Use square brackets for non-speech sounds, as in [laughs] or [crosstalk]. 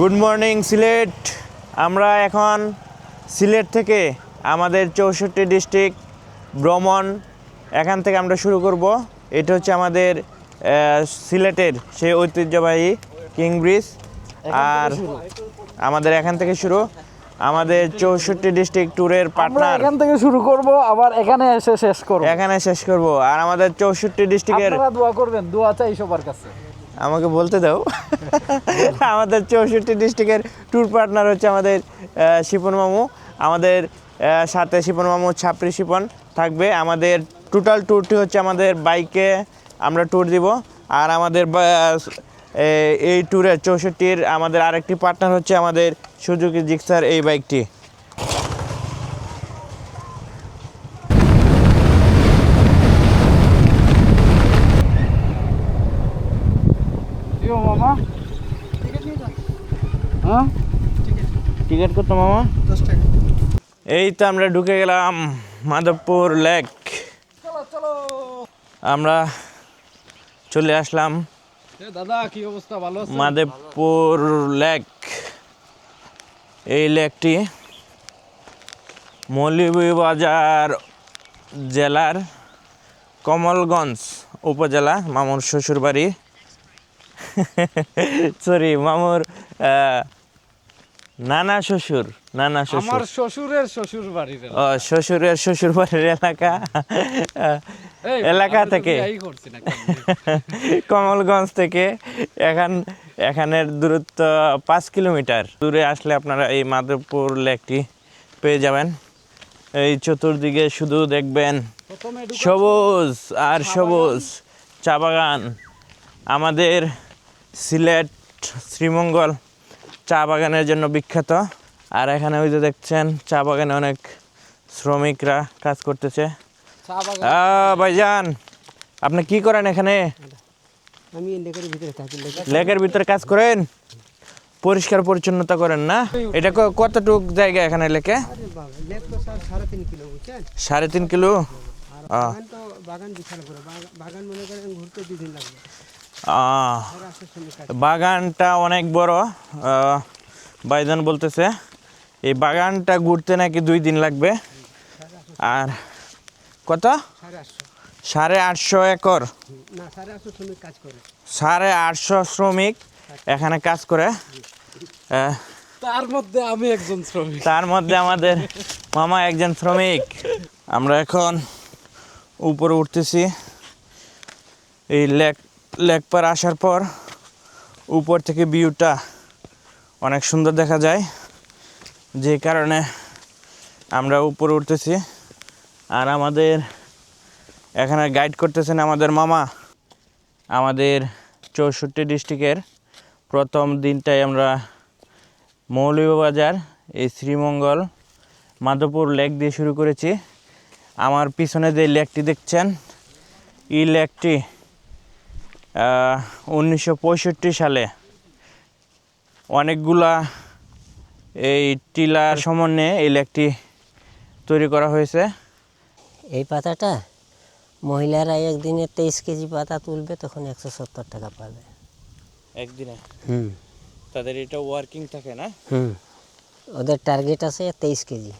Good morning Sylhet. আমরা এখন সিলেট থেকে আমাদের চৌষট্টি ডিস্ট্রিক্ট ভ্রমণ এখান থেকে আমরা শুরু করব। এটা হচ্ছে আমাদের সিলেটের সেই ঐতিহ্যবাহী কিং ব্রিজ আর আমাদের এখান থেকে শুরু। আমাদের চৌষট্টি ডিস্ট্রিক্ট ট্যুরের পার্টনার। এখান থেকে শুরু করব আবার এখানে এসে শেষ করব। এখানে শেষ করব। আর আমাদের চৌষট্টি ডিস্ট্রিক্টের আপনারা দোয়া করবেন দোয়া চাই সবার কাছে। আমাকে বলতে দাও। আমাদের চৌষট্টি ডিস্ট্রিক্টের ট্যুর পার্টনার হচ্ছে আমাদের শিপন মামু। আমাদের সাথে শিপন মামু ছাপরি শিপন থাকবে। আমাদের টোটাল ট্যুরটি হচ্ছে আমাদের বাইকে আমরা ট্যুর দিব। আর আমাদের এই ট্যুরের চৌষট্টির আমাদের আরেকটি পার্টনার হচ্ছে আমাদের সুজুকি জিক্সার এই বাইকটি ইয়ো মামা? হ্যাঁ? টিকিট করতো মামা? এই তো আমরা ঢুকে গেলাম মাধবপুর লেক। আমরা চলে আসলাম দাদা কি অবস্থা? ভালো মাধবপুর লেক। এই লেকটি মৌলভীবাজার জেলার কমলগঞ্জ উপজেলা মামুর শ্বশুরবাড়ি। [laughs] সরি মামুর নানা শ্বশুর নানা শ্বশুর। আমার শ্বশুরের শ্বশুর বাড়ির ও শ্বশুরের শ্বশুর বাড়ির এলাকা [laughs] এলাকা থেকে? [laughs] কমলগঞ্জ থেকে। এখান এখানের দূরত্ব পাঁচ কিলোমিটার। দূরে আসলে আপনারা এই মাধবপুর লেকটি পেয়ে যাবেন। এই চতুর্দিকে শুধু দেখবেন সবুজ আর সবুজ চা বাগান। আমাদের সিলেট শ্রীমঙ্গল চা বাগানের জন্য বিখ্যাত। আর এখানে ওই যে দেখছেন চা বাগানে অনেক শ্রমিকরা কাজ করতেছে। ভাইজান আপনি কি করেন এখানে? আমি লেকের ভিতরে থাকি লেকের ভিতরে। কাজ করেন? পরিষ্কার পরিচ্ছন্নতা করেন না? এটা কতটুক জায়গা এখানে লেকে? সাড়ে তিন কিলো। বাগান বিশাল বাগান মনে করেন ঘুরতে দুই দিন লাগবে। বাগানটা অনেক বড়। আহ, ভাইজান বলতেছে এই বাগানটা ঘুরতে নাকি দুই দিন লাগবে? আর কত? সাড়ে আটশো একর। সাড়ে আটশো শ্রমিক কাজ করে সাড়ে আটশো শ্রমিক এখানে কাজ করে। তার মধ্যে আমি একজন শ্রমিক। তার মধ্যে আমাদের মামা একজন শ্রমিক। আমরা এখন উপরে উঠতেছি। এই লেক লেক পার আসার পর উপর থেকে ভিউটা অনেক সুন্দর দেখা যায়। যে কারণে আমরা উপরে উঠতেছি। আর আমাদের এখানে গাইড করতেছেন আমাদের মামা। আমাদের চৌষট্টি ডিস্ট্রিক্টের প্রথম দিনটাই আমরা মৌলভীবাজার, এই শ্রীমঙ্গল, মাধবপুর লেক দিয়ে শুরু করেছি। আমার পিছনে যে লেকটি দেখছেন, এই লেকটি উনিশশো পঁয়ষট্টি সালে অনেকগুলা এই টিলার সমন্বয়ে এই লেকটি তৈরি করা হয়েছে। এই পাতাটা মহিলারা একদিনে তেইশ কেজি পাতা তুলবে তখন একশো সত্তর টাকা পাবে। একদিনে? হুম। তাদের এটা ওয়ার্কিং থাকে না? হুম। ওদের টার্গেট আছে তেইশ কেজি।